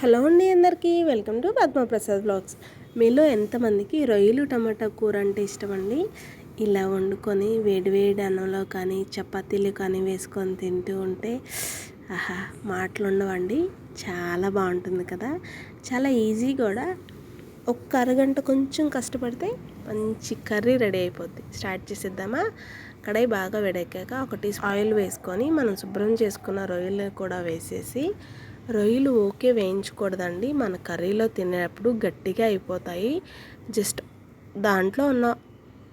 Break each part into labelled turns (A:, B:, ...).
A: Hello అండి అందరికీ welcome to Padma Prasad blogs. మీలో ఎంతమందికి రొయ్యలు టమాటా కూర అంటే ఇష్టమండి? ఇలా వండుకొని వేడివేడి అన్నంలో కానీ చపాతీలు కానీ వేసుకొని తింటూ ఉంటే ఆహా మాటలు ఉండవండి చాలా బాగుంటుంది కదా? చాలా ఈజీ కూడా. ఒక్క అరగంట కొంచెం కష్టపడితే మంచి కర్రీ రెడీ అయిపోద్ది. స్టార్ట్ చేసేద్దామా? కడాయి బాగా వేడెక్కాక ఒకటి ఆయిల్ వేసుకొని మనం శుభ్రం చేసుకున్న రొయ్యలు కూడా వేసేసి రొయ్యలు ఓకే వేయించకూడదండి. మన కర్రీలో తినేటప్పుడు గట్టిగా అయిపోతాయి. జస్ట్ దాంట్లో ఉన్న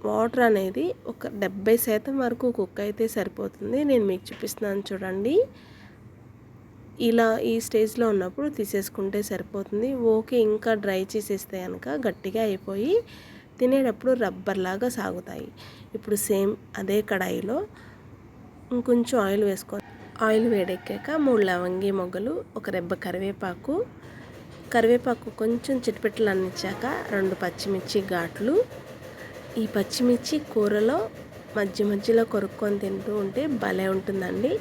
A: వాటర్ అనేది ఒక డెబ్బై శాతం వరకు కుక్ అయితే సరిపోతుంది. నేను మీకు చూపిస్తున్నాను చూడండి. ఇలా ఈ స్టేజ్లో ఉన్నప్పుడు తీసేసుకుంటే సరిపోతుంది. ఓకే ఇంకా డ్రై చేసేస్తే కనుక గట్టిగా అయిపోయి తినేటప్పుడు రబ్బర్లాగా సాగుతాయి. ఇప్పుడు సేమ్ అదే కడాయిలో ఇంకొంచెం ఆయిల్ వేసుకో ఆయిల్ వేడెక్కాక మూడు లవంగి మొగ్గలు ఒక రెబ్బ కరివేపాకు. కరివేపాకు కొంచెం చిటిపెట్టలు అందించాక రెండు పచ్చిమిర్చి ఘాట్లు. ఈ పచ్చిమిర్చి కూరలో మధ్య మధ్యలో కొరుక్కొని తింటూ ఉంటే భలే ఉంటుందండి.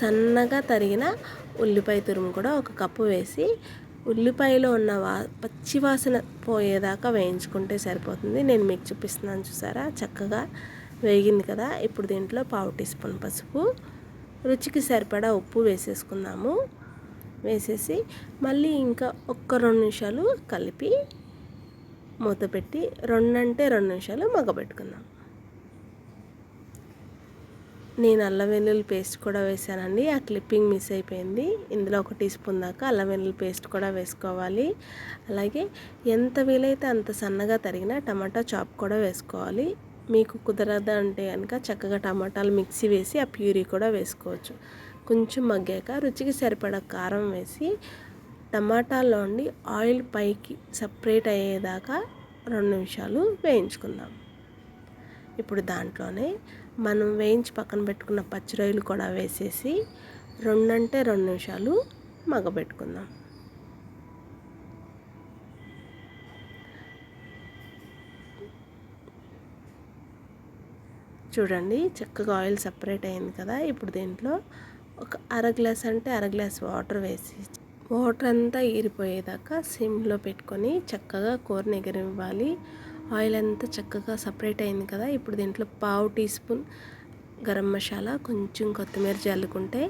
A: సన్నగా తరిగిన ఉల్లిపాయ తురుము కూడా ఒక కప్పు వేసి ఉల్లిపాయలో ఉన్న వా పచ్చి వాసన పోయేదాకా వేయించుకుంటే సరిపోతుంది. నేను మీకు చూపిస్తున్నాను చూసారా? చక్కగా వేగింది కదా? ఇప్పుడు దీంట్లో పావు టీ స్పూన్ పసుపు రుచికి సరిపడా ఉప్పు వేసేసుకుందాము. వేసేసి మళ్ళీ ఇంకా ఒక్క రెండు నిమిషాలు కలిపి మూత పెట్టి రెండు అంటే రెండు నిమిషాలు మగ్గబెట్టుకుందాం. నేను అల్లం వెల్లుల్లి పేస్ట్ కూడా వేసానండి. ఆ క్లిప్పింగ్ మిస్ అయిపోయింది. ఇందులో ఒక టీ స్పూన్ దాకా అల్లం వెల్లుల్లి పేస్ట్ కూడా వేసుకోవాలి. అలాగే ఎంత వీలైతే అంత సన్నగా తరిగిన టమాటా చాప్ కూడా వేసుకోవాలి. మీకు కుదరదు అంటే కనుక చక్కగా టమాటాలు మిక్సీ వేసి ఆ ప్యూరీ కూడా వేసుకోవచ్చు. కొంచెం మగ్గాక రుచికి సరిపడా కారం వేసి టమాటాలో ఉండి ఆయిల్ పైకి సపరేట్ అయ్యేదాకా రెండు నిమిషాలు వేయించుకుందాం. ఇప్పుడు దాంట్లోనే మనం వేయించి పక్కన పెట్టుకున్న పచ్చిరొయ్యలు కూడా వేసేసి రెండంటే రెండు నిమిషాలు మగబెట్టుకుందాం చూడండి చక్కగా ఆయిల్ సపరేట్ అయింది కదా. ఇప్పుడు దీంట్లో ఒక అర గ్లాస్ అంటే అర గ్లాస్ వాటర్ వేసి వాటర్ అంతా ఈరిపోయేదాకా సిమ్లో పెట్టుకొని చక్కగా కూరని ఎగరివ్వాలి ఆయిల్ అంతా చక్కగా సపరేట్ అయింది కదా. ఇప్పుడు దీంట్లో పావు టీ స్పూన్ గరం మసాలా కొంచెం కొత్తిమీర చల్లుకుంటే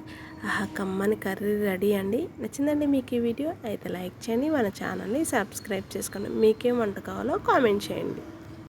A: ఆహా కమ్మని కర్రీ రెడీ అండి. నచ్చిందండి మీకు ఈ వీడియో? అయితే లైక్ చేయండి మన ఛానల్ని సబ్స్క్రైబ్ చేసుకోండి. మీకేం వంట కావాలో కామెంట్ చేయండి.